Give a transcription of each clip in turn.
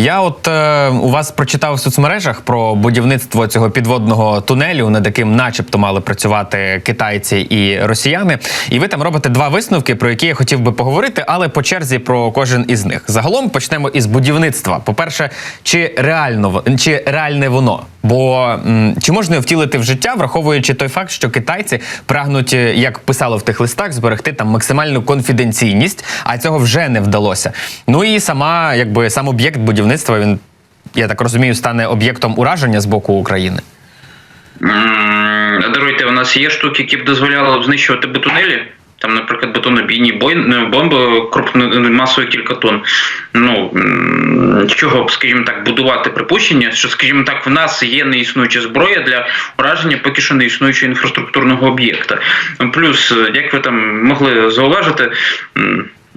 Я от е, у вас прочитав в соцмережах про будівництво цього підводного тунелю, над яким, начебто, мали працювати китайці і росіяни. І ви там робите два висновки, про які я хотів би поговорити, але по черзі про кожен із них. Загалом почнемо із будівництва. По-перше, чи реально чи реальне воно? Бо чи можна втілити в життя, враховуючи той факт, що китайці прагнуть, е, як писали в тих листах, зберегти там максимальну конфіденційність, а цього вже не вдалося. Ну і сама, якби сам об'єкт будівництва, він я так розумію, стане об'єктом ураження з боку України. Даруйте, у нас є штуки, які б дозволяли знищувати бетунелі. Там, наприклад, бетонобійні бомби крупною масою кілька тонн. Ну чого скажімо так, будувати припущення, що, скажімо так, в нас є неіснуюча зброя для ураження поки що неіснуючого інфраструктурного об'єкта. Плюс, як ви там могли зауважити.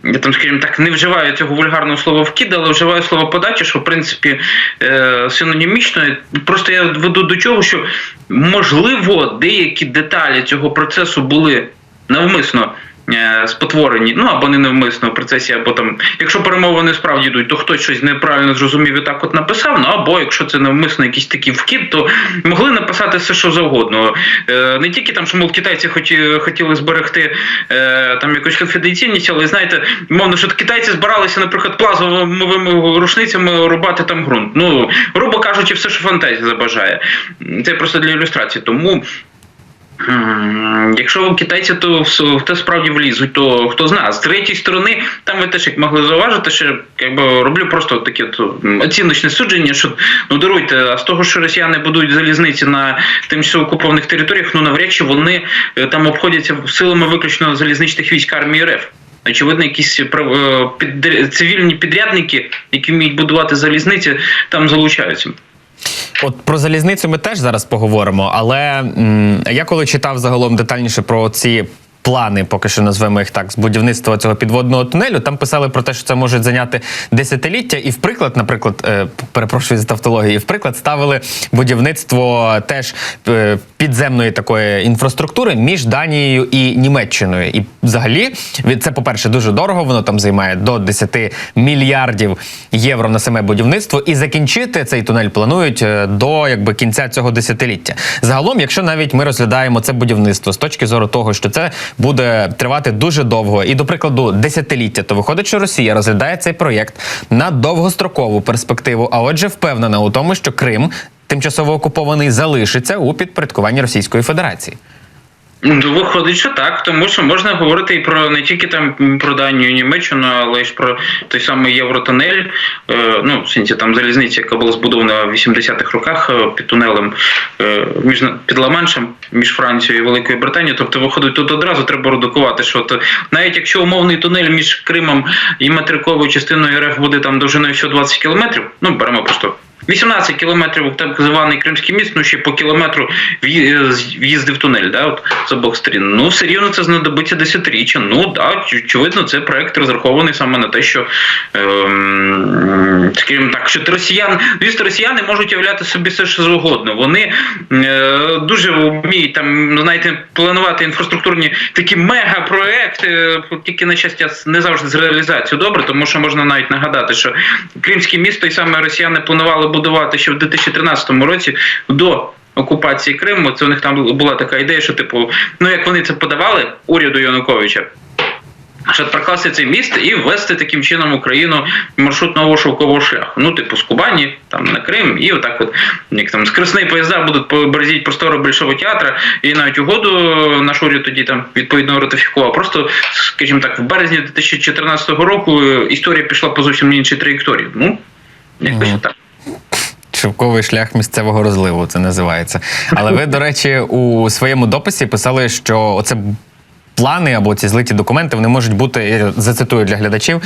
я там, скажімо так, не вживаю цього вульгарного слова вкид, але вживаю слово подача, що в принципі е, синонімічно. Просто я веду до чого, що можливо деякі деталі цього процесу були навмисно. е, Спотворені, ну або не навмисно в процесі, або там, якщо перемовини справді йдуть, то хтось щось неправильно зрозумів і так от написав. Ну або якщо це навмисно якийсь такий вкид, то могли написати все, що завгодно. Е, не тільки там, що мов китайці хоті, хотіли зберегти е, там якусь конфіденційність, але знаєте, мовно, що китайці збиралися, наприклад, плазовими рушницями рубати там ґрунт. Ну, грубо кажучи, все, що фантазія забажає. Це просто для ілюстрації. Тому. Якщо китайці то в те справді влізуть, то хто знає. З третьої сторони, там ви теж як могли зауважити, що якби роблю просто таке оціночне судження, що ну даруйте, а з того, що росіяни будують залізниці на тимчасово окупованих територіях, ну навряд чи вони е, там обходяться силами виключно залізничних військ армії РФ. Очевидно, якісь е, цивільні підрядники, які вміють будувати залізниці, там залучаються. От про залізницю ми теж зараз поговоримо, але м, я коли читав загалом детальніше про ці. Плани, поки що назвемо їх так, з будівництва цього підводного тунелю. Там писали про те, що це може зайняти десятиліття. І в приклад, наприклад, е, перепрошую за тавтологію, і в приклад ставили будівництво теж е, підземної такої інфраструктури між Данією і Німеччиною. І взагалі це, по-перше, дуже дорого. Воно там займає до 10 мільярдів євро на саме будівництво. І закінчити цей тунель планують е, до якби кінця цього десятиліття. Загалом, якщо навіть ми розглядаємо це будівництво з точки зору того, що це буде тривати дуже довго, і до прикладу десятиліття, то виходить, що Росія розглядає цей проєкт на довгострокову перспективу, а отже, впевнена у тому, що Крим. Тимчасово окупований залишиться у підпорядкуванні Російської Федерації. Ну, Виходить, що так, тому що можна говорити і про не тільки там про Данію Німеччину, але й про той самий Євротунель, е, ну, в сенсі там залізниця, яка була збудована в 80-х роках е, під тунелем е, між під Ла-Маншем, між Францією і Великою Британією. Тобто, виходить, тут одразу треба редукувати, що то, навіть якщо умовний тунель між Кримом і материковою частиною РФ буде там довжиною всього 20 кілометрів, ну беремо просто 18 кілометрів так званий Кримський міст, ну ще по кілометру з- в'їзди в тунель, да, от, з обох сторін. Ну, все рівно це знадобиться десятиріччя. Ну, да, очевидно, це проект розрахований саме на те, що, ем, скажімо так, що росіян, звісно, росіяни можуть являти собі все, що завгодно. Вони е, дуже вміють там, ну, знаєте, планувати інфраструктурні такі мегапроекти, тільки на щастя не завжди з реалізацією добре, тому що можна навіть нагадати, що Кримське місто і саме росіяни планували будувати ще в 2013 році до. Окупації Криму, це у них там була така ідея, що типу, ну як вони це подавали уряду Януковича, щоб прокласти цей міст і ввести таким чином Україну маршрут нового шовкового шляху. Ну, типу, з Кубані, там на Крим, і отак от як там скресні поїзда будуть по березіть простору Большого театра, і навіть угоду наш уряд тоді там відповідно ратифікував. Просто, скажімо так, в березні 2014 року історія пішла по зовсім іншій траєкторії. Ну, якось Мгм. так. Шовковий шлях місцевого розливу це називається. Але ви, до речі, у своєму дописі писали, що оце. Плани або ці злиті документи вони можуть бути, я зацитую для глядачів,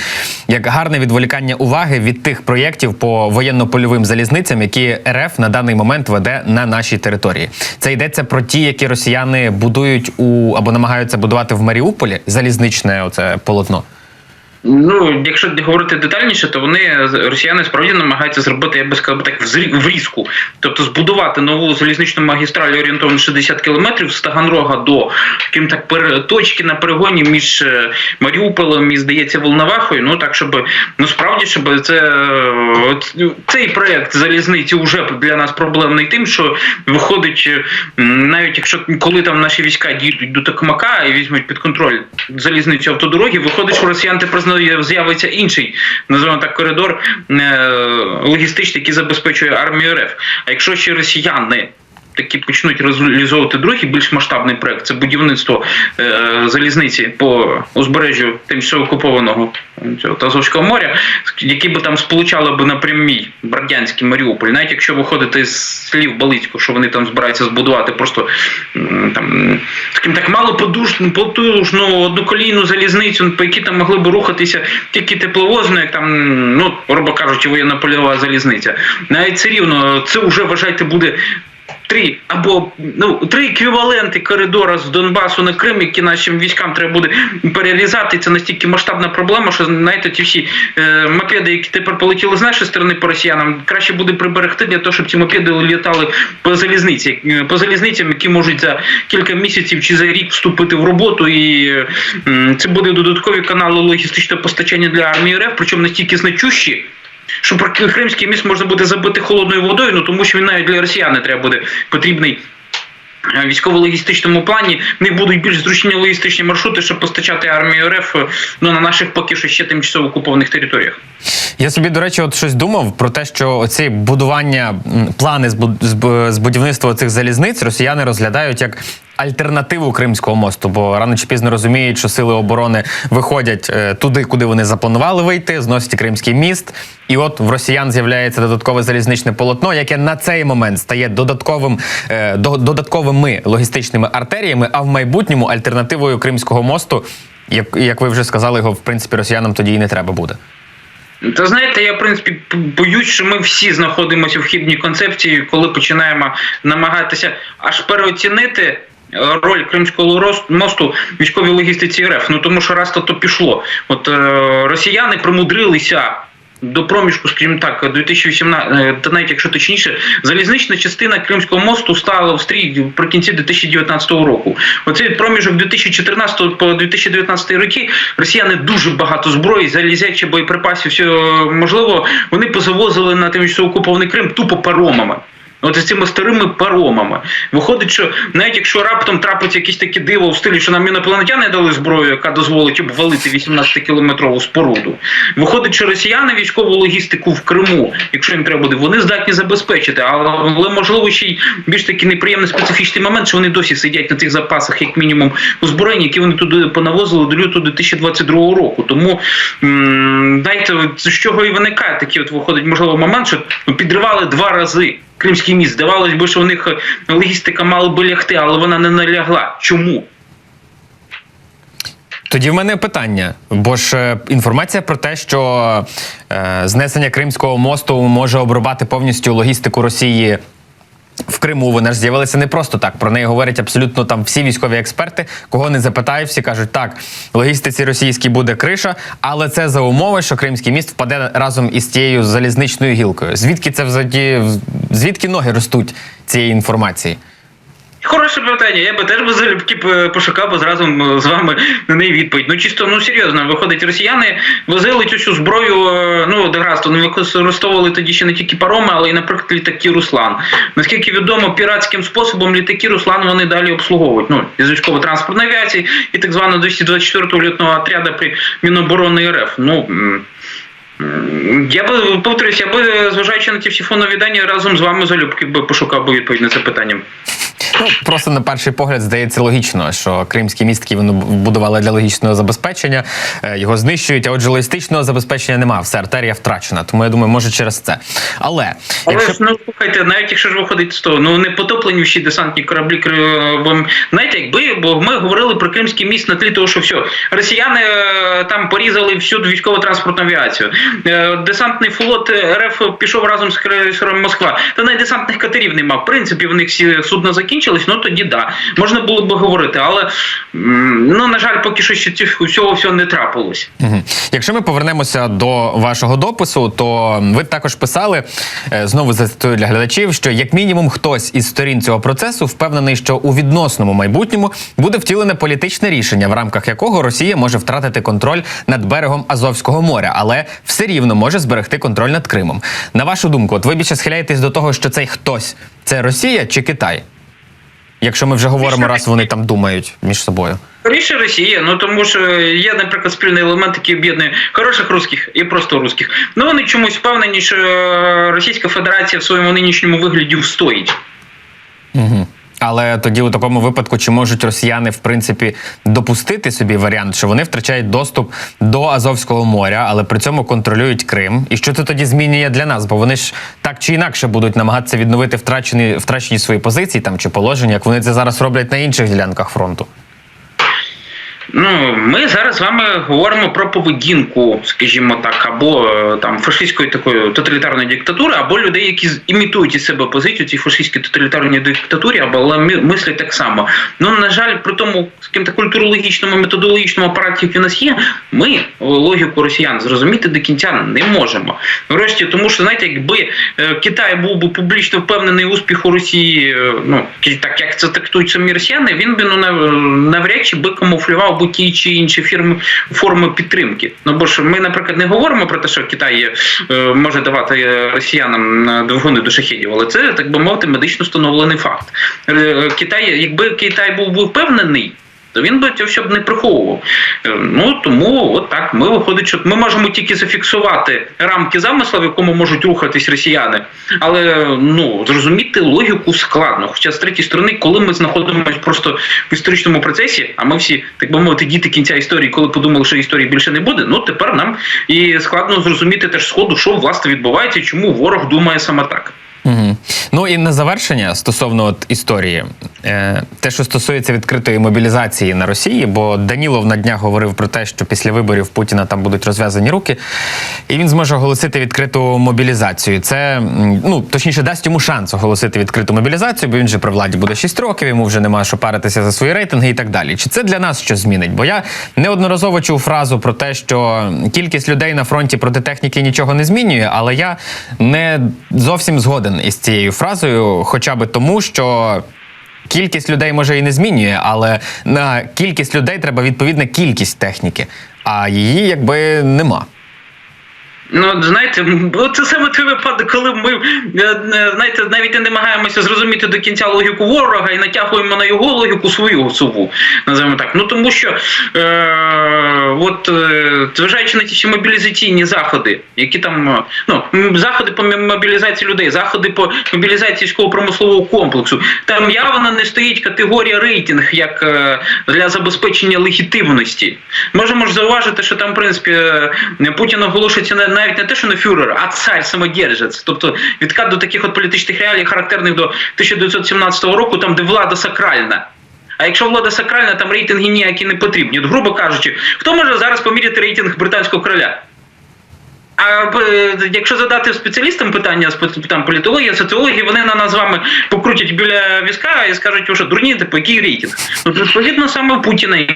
як гарне відволікання уваги від тих проєктів по воєнно-польовим залізницям, які РФ на даний момент веде на нашій території. Це йдеться про ті, які росіяни будують у або намагаються будувати в Маріуполі залізничне оце полотно. Ну, якщо говорити детальніше, то вони росіяни справді намагаються зробити, я би сказав так, врізку. Тобто збудувати нову залізничну магістраль орієнтовно 60 кілометрів з Таганрога до крім так, точки на перегоні між е, Маріуполем і, здається, Волновахою. Ну так, щоб ну справді, щоб це цей проект залізниці вже для нас проблемний тим, що виходить, е, навіть якщо коли там наші війська дійдуть до Токмака і візьмуть під контроль залізницю автодороги, виходить, що росіян тепер знову з'явиться інший, називаємо так, коридор е, логістичний, який забезпечує армію РФ. А якщо ще росіяни такі почнуть реалізовувати другий більш масштабний проект, це будівництво е, залізниці по узбережжю тимчасово окупованого цього Азовського моря, які би там сполучали би напрямій Бердянський Маріуполь, навіть якщо виходити з слів Балицького, що вони там збираються збудувати просто там таким так мало подушну, потужну одноколійну залізницю, по якій там могли б рухатися тільки тепловозно, як там, ну, грубо кажучи, воєнна польова залізниця. Навіть це рівно, це вже вважайте буде. Три або ну три еквіваленти коридора з Донбасу на Крим, які нашим військам треба буде перерізати. Це настільки масштабна проблема, що знаєте, ті всі е, мопеди, які тепер полетіли з нашої сторони по росіянам, краще буде приберегти для того, щоб ці мопеди літали по залізниці, е, по залізницям, які можуть за кілька місяців чи за рік вступити в роботу, і е, це буде додаткові канали логістичного постачання для армії РФ, причому настільки значущі. Що про Кримський міст можна буде забити холодною водою, ну тому що він навіть для росіян не треба буде потрібний. е, Військово-логістичному плані не будуть більш зручні логістичні маршрути, щоб постачати армію РФ е, ну, на наших поки що ще тимчасово окупованих територіях. Я собі, до речі, от щось думав про те, що оці будування, плани з будівництва цих залізниць росіяни розглядають як альтернативу Кримського мосту, бо рано чи пізно розуміють, що сили оборони виходять е, туди, куди вони запланували вийти, зносять Кримський міст. І от в росіян з'являється додаткове залізничне полотно, яке на цей момент стає додатковим е, до- додатковими логістичними артеріями, а в майбутньому альтернативою Кримського мосту, як, як ви вже сказали, його в принципі росіянам тоді і не треба буде. Та знаєте, я в принципі боюсь, що ми всі знаходимося в хибній концепції, коли починаємо намагатися аж переоцінити. Роль Кримського мосту військовій логістиці РФ. Ну тому що раз то, то пішло. От е, росіяни примудрилися до проміжку, скажімо так, 2018, е, та навіть якщо точніше, залізнична частина Кримського мосту стала в стрій наприкінці 2019 року. Оцей проміжок 2014 по 2019 роки росіяни дуже багато зброї, залізячі боєприпасів, все можливо, вони позавозили на тимчасово окупований Крим тупо паромами. От з цими старими паромами. Виходить, що навіть якщо раптом трапиться якесь таке диво в стилі, що нам інопланетяни дали зброю, яка дозволить обвалити 18-кілометрову споруду. Виходить, що росіяни військову логістику в Криму, якщо їм треба буде, вони здатні забезпечити. Але можливо ще й більш такий неприємний специфічний момент, що вони досі сидять на цих запасах, як мінімум, озброєння, які вони туди понавозили до лютого 2022 року. Тому дайте з чого і виникає такий от виходить можливо момент, що ну, підривали два рази. Кримський міст. Здавалось би, що у них е, логістика мала би лягти, але вона не налягла. Чому? Тоді в мене питання, бо ж е, інформація про те, що е, знесення Кримського мосту може обрубати повністю логістику Росії. В Криму вона ж з'явилася не просто так. Про неї говорять абсолютно там всі військові експерти. Кого не запитають, всі кажуть, так, логістиці російській буде криша, але це за умови, що Кримський міст впаде разом із тією залізничною гілкою. Звідки це взагалі звідки ноги ростуть цієї інформації? Хороше питання. Я би теж би залюбки пошукав би зразу з вами на неї відповідь. Ну чисто ну серйозно, виходить, росіяни возили цю зброю. е, Ну деграсту вони використовували тоді ще не тільки пароми, але й, наприклад, літаки Руслан. Наскільки відомо, піратським способом літаки Руслан вони далі обслуговують. Ну із військово-транспортної авіації і так званого 224-го літного отряду при Міноборони РФ. Ну. Я би повторюсь, я би, зважаючи на ті всі фонові дані, разом з вами залюбки би пошукав би відповідь на це питання. Ну, просто на перший погляд здається логічно, що кримський міст, який вони будували для логічного забезпечення, е, його знищують, а отже, логістичного забезпечення немає. Все, артерія втрачена. Тому я думаю, може через це. Але, Але якщо ж ну слухайте, навіть якщо ж виходить з того, ну не потоплені всі десантні кораблі Кри- вам знаєте, якби бо ми говорили про Кримський міст на тлі того, що все росіяни е, там порізали всю військово-транспортну авіацію. Е, Десантний флот РФ пішов разом з крейсером Москва. Та навіть десантних катерів нема. В принципі, в них всі судна закінчились, ну тоді да, можна було б говорити, але ну на жаль, поки що ще цього всього всього не трапилось. Якщо ми повернемося до вашого допису, то ви також писали е, знову зацитую для глядачів, що як мінімум хтось із сторін цього процесу впевнений, що у відносному майбутньому буде втілене політичне рішення, в рамках якого Росія може втратити контроль над берегом Азовського моря, але все рівно може зберегти контроль над Кримом. На вашу думку, от ви більше схиляєтесь до того, що цей хтось це Росія чи Китай? Якщо ми вже говоримо, раз вони там думають між собою. Скоріше Росія, ну тому що є, наприклад, спільний елемент, який об'єднує хороших русських і просто русських. Ну вони чомусь впевнені, що е, Російська Федерація в своєму нинішньому вигляді встоїть. Угу. Але тоді у такому випадку, чи можуть росіяни в принципі допустити собі варіант, що вони втрачають доступ до Азовського моря, але при цьому контролюють Крим? І що це тоді змінює для нас? Бо вони ж так чи інакше будуть намагатися відновити втрачені втрачені свої позиції там чи положення, як вони це зараз роблять на інших ділянках фронту. Ну, ми зараз з вами говоримо про поведінку, скажімо так, або е, там фашистської такої тоталітарної диктатури, або людей, які імітують із себе позицію цій фашистській тоталітарній диктатурі, або мислять так само. Ну на жаль, при тому скажімо так, культурологічному методологічному апараті, який у нас є, ми логіку росіян зрозуміти до кінця не можемо. Врешті, тому що знаєте, якби е, Китай був би публічно впевнений успіху Росії, е, ну так як це трактують самі росіяни, він би ну навряд чи би камуфлював би ті чи інші фірми форми підтримки. Ну бо ж ми, наприклад, не говоримо про те, що Китай е, може давати росіянам двигуни до шахідів, але це так би мовити медично встановлений факт. Е, Китай, якби Китай був впевнений. То він би цього щоб не приховував. Е, Ну тому от так ми виходить, що ми можемо тільки зафіксувати рамки замисла, в якому можуть рухатись росіяни, але ну зрозуміти логіку складно. Хоча з третьої сторони, коли ми знаходимося просто в історичному процесі, а ми всі, так би мовити, діти кінця історії, коли подумали, що історії більше не буде, ну тепер нам і складно зрозуміти теж сходу, що власне відбувається, чому ворог думає саме так. Ну і на завершення стосовно от історії, е, те, що стосується відкритої мобілізації на Росії, бо Данілов на днях говорив про те, що після виборів Путіна там будуть розв'язані руки, і він зможе оголосити відкриту мобілізацію. Це ну точніше дасть йому шанс оголосити відкриту мобілізацію, бо він же при владі буде 6 років, йому вже нема що паритися за свої рейтинги і так далі. Чи це для нас щось змінить? Бо я неодноразово чув фразу про те, що кількість людей на фронті проти техніки нічого не змінює, але я не зовсім згоден із цією фразою, хоча би тому, що. Кількість людей може і не змінює, але на кількість людей треба відповідна кількість техніки, а її якби нема. Ну, знаєте, це саме той випадок, коли ми е, е, знаєте, навіть не намагаємося зрозуміти до кінця логіку ворога і натягуємо на його логіку свою сову, називаємо так. Ну тому що е, от е, зважаючи на ті всі мобілізаційні заходи, які там ну заходи по мобілізації людей, заходи по мобілізації військово-промислового комплексу, там явно не стоїть категорія рейтинг як е, для забезпечення легітимності. Можемо ж зауважити, що там, в принципі, Путін оголошується не- навіть не те, що не фюрер, а цар самодержець. Тобто відкат до таких от політичних реалій, характерних до 1917 року, там де влада сакральна. А якщо влада сакральна, там рейтинги ніякі не потрібні. От, грубо кажучи, хто може зараз поміряти рейтинг британського короля? А е, якщо задати спеціалістам питання там політології, соціології, вони на нас з вами покрутять біля візка і скажуть, що, дурні, типу, який рейтинг? Ну, відповідно, саме Путіна. е,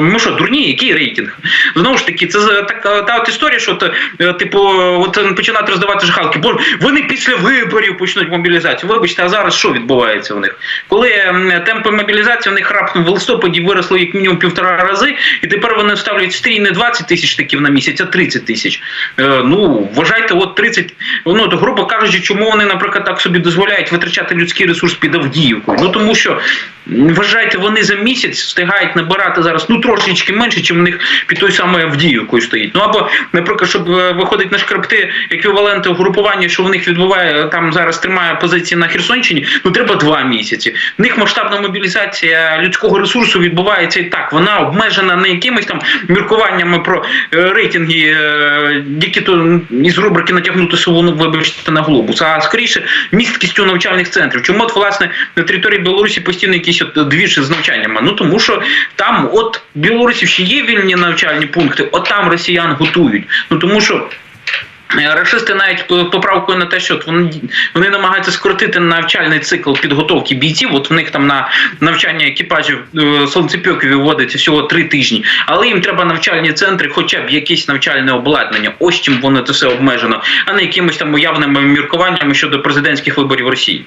Ми що, дурні, який рейтинг? Знову ж таки, це така та от історія, що е, типу, от починати роздавати жахалки. Бо вони після виборів почнуть мобілізацію. Вибачте, а зараз що відбувається у них? Коли темпи мобілізації у них раптом в листопаді виросли як мінімум півтора рази, і тепер вони ставлять стрій не 20 тисяч таків на місяць, а 30 тисяч. Е, ну, вважайте, от 30, ну, то, грубо кажучи, чому вони, наприклад, так собі дозволяють витрачати людський ресурс під Авдіївкою? Ну, тому що, вважайте, вони за місяць встигають набирати зараз, ну, трошечки менше, чим у них під той самою Авдіївкою стоїть. Ну, або, наприклад, щоб е, виходить на шкребти еквіваленти угрупування, що в них відбуває, там зараз тримає позиції на Херсонщині, ну, треба два місяці. В них масштабна мобілізація людського ресурсу відбувається і так. Вона обмежена не якимись там міркуваннями про е, рейтинги, е, які то із рубрики натягнути сову, ну, вибачте, на глобус, а скоріше місткістю навчальних центрів. Чому от, власне, на території Білорусі постійно якісь от двіжі з навчаннями? Ну тому що там, от Білорусі ще є вільні навчальні пункти, от там росіян готують. Ну тому що. Е, Рашисти навіть поправкою на те, що вони, вони намагаються скоротити навчальний цикл підготовки бійців. От в них там на навчання екіпажів е, сонцепьоки виводиться всього три тижні, але їм треба навчальні центри, хоча б якесь навчальне обладнання. Ось чим воно це все обмежено, а не якимось там уявними міркуваннями щодо президентських виборів Росії.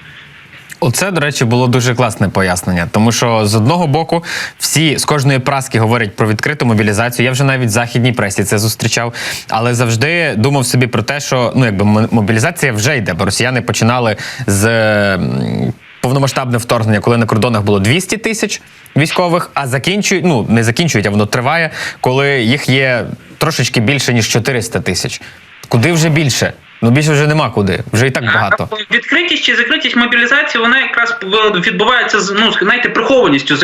Оце, до речі, було дуже класне пояснення, тому що з одного боку всі з кожної праски говорять про відкриту мобілізацію. Я вже навіть в західній пресі це зустрічав, але завжди думав собі про те, що ну якби мобілізація вже йде, бо росіяни починали з. Повномасштабне вторгнення, коли на кордонах було 200 тисяч військових, а закінчують, ну не закінчують, а воно триває, коли їх є трошечки більше ніж 400 тисяч. Куди вже більше? Ну більше вже нема куди. Вже і так багато. Відкритість чи закритість мобілізації вона якраз відбувається з ну знаєте, прихованістю.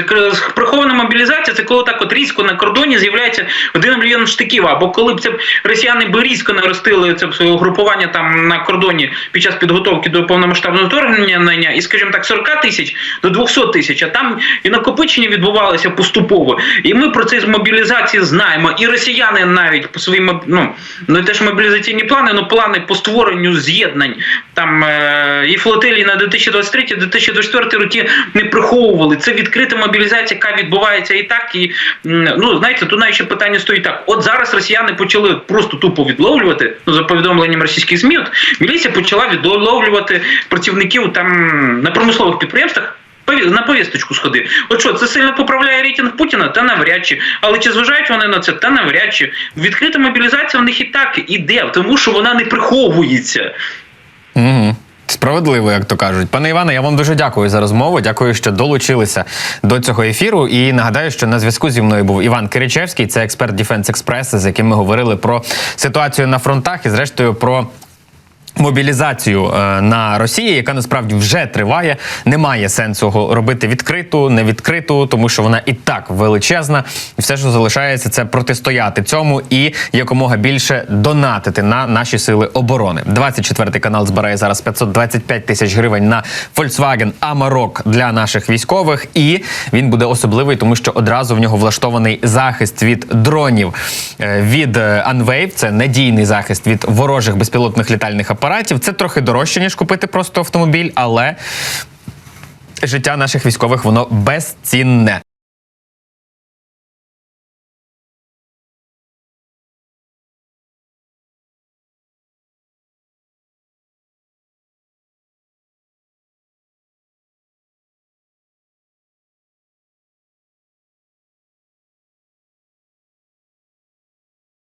Прихована мобілізація це коли так от різко на кордоні з'являється один мільйон штиків. Або коли б це росіяни б різко наростили це б своє угрупування там на кордоні під час підготовки до повномасштабного вторгнення, і, скажімо так, 40 тисяч до 200 тисяч, а там і накопичення відбувалося поступово. І ми про це з мобілізації знаємо. І росіяни навіть по своїм ну, ну теж мобілізаційні плани, ну плани по створенню з'єднань там е, і флотилії на 2023-2024 роки не приховували. Це відкрита мобілізація, яка відбувається і так. І ну знаєте, тут навіть ще питання стоїть так. От зараз росіяни почали просто тупо відловлювати ну, за повідомленням російських ЗМІ. От міліція почала відловлювати працівників там на промислових підприємствах. На повісточку сходи. От що, це сильно поправляє рейтинг Путіна? Та навряд чи. Але чи зважають вони на це? Та навряд чи. Відкрита мобілізація в них і так іде, тому що вона не приховується. Угу. Справедливо, як то кажуть. Пане Іване, я вам дуже дякую за розмову. Дякую, що долучилися до цього ефіру. І нагадаю, що на зв'язку зі мною був Іван Киричевський, це експерт Defense Express, з яким ми говорили про ситуацію на фронтах і, зрештою, про. Мобілізацію е, на Росії, яка насправді вже триває, немає сенсу робити відкриту, невідкриту, тому що вона і так величезна. І все, що залишається, це протистояти цьому і якомога більше донатити на наші сили оборони. 24 канал збирає зараз 525 тисяч гривень на Volkswagen Amarok для наших військових, і він буде особливий, тому що одразу в нього влаштований захист від дронів е, від е, Unwave. Це надійний захист від ворожих безпілотних літальних апаратів. Це трохи дорожче ніж купити просто автомобіль, але життя наших військових воно безцінне.